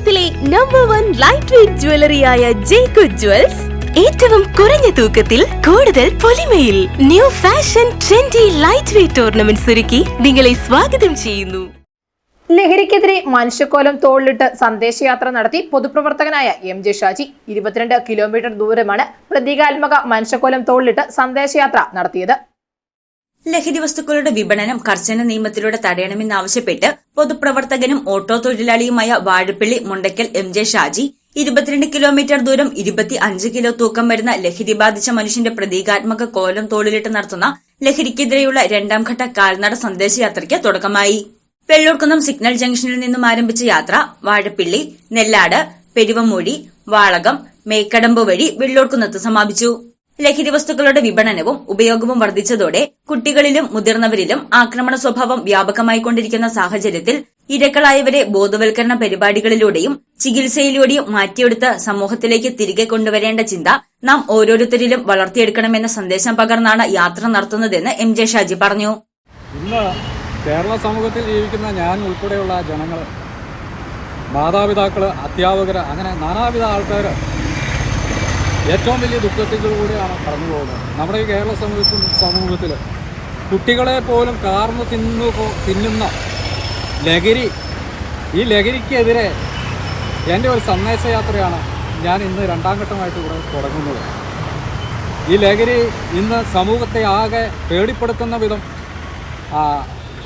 കേരളത്തിലെ number one light weight ജ്വല്ലറിയായ ജേക്കു ജ്വൽസ് ഏറ്റവും കുറഞ്ഞ തൂക്കത്തിൽ കൂടുതൽ പൊലിമയിൽ new fashion trendy light weight tournament ഒരുക്കി നിങ്ങളെ സ്വാഗതം ചെയ്യുന്നു. ലഹരിക്കെതിരെ മനുഷ്യക്കോലം തോളിലിട്ട് സന്ദേശയാത്ര നടത്തി പൊതുപ്രവർത്തകനായ എം ജെ ഷാജി ഇരുപത്തിരണ്ട് കിലോമീറ്റർ ദൂരമാണ് പ്രതീകാത്മക മനുഷ്യക്കോലം തോളിലിട്ട് സന്ദേശയാത്ര നടത്തിയത്. ലഹരി വസ്തുക്കളുടെ വിപണനം കർശന നിയമത്തിലൂടെ തടയണമെന്നാവശ്യപ്പെട്ട് പൊതുപ്രവർത്തകനും ഓട്ടോ തൊഴിലാളിയുമായ വാഴപ്പള്ളി മുണ്ടയ്ക്കൽ എം ജെ ഷാജി. ഇരുപത്തിരണ്ട് കിലോമീറ്റർ ദൂരം ഇരുപത്തി അഞ്ച് കിലോ തൂക്കം വരുന്ന ലഹരി ബാധിച്ച മനുഷ്യന്റെ പ്രതീകാത്മക കോലം തോളിലിട്ട് നടത്തുന്ന ലഹരിക്കെതിരെയുള്ള രണ്ടാം ഘട്ട കാൽനട സന്ദേശയാത്രയ്ക്ക് തുടക്കമായി. വെള്ളൂർക്കുന്നം സിഗ്നൽ ജംഗ്ഷനിൽ നിന്നും ആരംഭിച്ച യാത്ര വാഴപ്പിള്ളി നെല്ലാട് പെരുവമൂഴി വാളകം മേക്കടമ്പ് വഴി വെള്ളൂർക്കുന്നത്ത് സമാപിച്ചു. ലഹരി വസ്തുക്കളുടെ വിപണനവും ഉപയോഗവും വർദ്ധിച്ചതോടെ കുട്ടികളിലും മുതിർന്നവരിലും ആക്രമണ സ്വഭാവം വ്യാപകമായിക്കൊണ്ടിരിക്കുന്ന സാഹചര്യത്തിൽ ഇരകളായവരെ ബോധവൽക്കരണ പരിപാടികളിലൂടെയും ചികിത്സയിലൂടെയും മാറ്റിയെടുത്ത് സമൂഹത്തിലേക്ക് തിരികെ കൊണ്ടുവരേണ്ട ചിന്ത നാം ഓരോരുത്തരിലും വളർത്തിയെടുക്കണമെന്ന സന്ദേശം പകർന്നാണ് യാത്ര നടത്തുന്നതെന്ന് എം ജെ ഷാജി പറഞ്ഞു. ഇന്ന് കേരള സമൂഹത്തിൽ ജീവിക്കുന്ന ഞാൻ ഉൾപ്പെടെയുള്ള ജനങ്ങൾ മാതാപിതാക്കൾ അധ്യാപകർ അങ്ങനെ നാനാവിധ ആൾക്കാർ ഏറ്റവും വലിയ ദുഃഖത്തിലൂടെയാണ് കടന്നു പോകുന്നത്. നമ്മുടെ ഈ കേരള സമൂഹത്തിൽ സമൂഹത്തിൽ കുട്ടികളെ പോലും കാർന്ന് തിന്നു തിന്നുന്ന ലഹരി ഈ ലഹരിക്കെതിരെ എന്റെ ഒരു സന്ദേശയാത്രയാണ് ഞാൻ ഇന്ന് രണ്ടാം ഘട്ടമായിട്ട് ഇവിടെ തുടങ്ങുന്നത്. ഈ ലഹരി ഇന്ന് സമൂഹത്തെ ആകെ പേടിപ്പെടുത്തുന്ന വിധം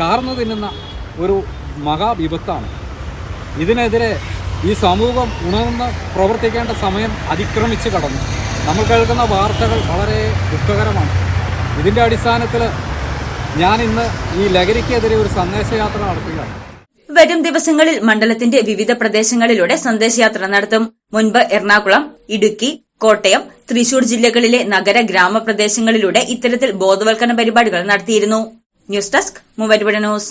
കാർന്നു തിന്നുന്ന ഒരു മഹാവിപത്താണ് ഇതിനെതിരെ ഈ സമൂഹം ഉണർന്ന് പ്രവർത്തിക്കേണ്ട സമയം അതിക്രമിച്ച് കടന്നു. നമ്മൾ കേൾക്കുന്ന വാർത്തകൾ വളരെ ദുഃഖകരമാണ്. ഇതിന്റെ അടിസ്ഥാനത്തിൽ ഞാൻ ഇന്ന് ഈ ലഹരിക്കെതിരെ ഒരു സന്ദേശയാത്ര നടത്തുകയാണ്. വരും ദിവസങ്ങളിൽ മണ്ഡലത്തിന്റെ വിവിധ പ്രദേശങ്ങളിലൂടെ സന്ദേശയാത്ര നടത്തും. മുൻപ് എറണാകുളം ഇടുക്കി കോട്ടയം തൃശൂർ ജില്ലകളിലെ നഗര ഗ്രാമപ്രദേശങ്ങളിലൂടെ ഇത്തരത്തിൽ ബോധവൽക്കരണ പരിപാടികൾ നടത്തിയിരുന്നു. News desk Muvattupuzha news.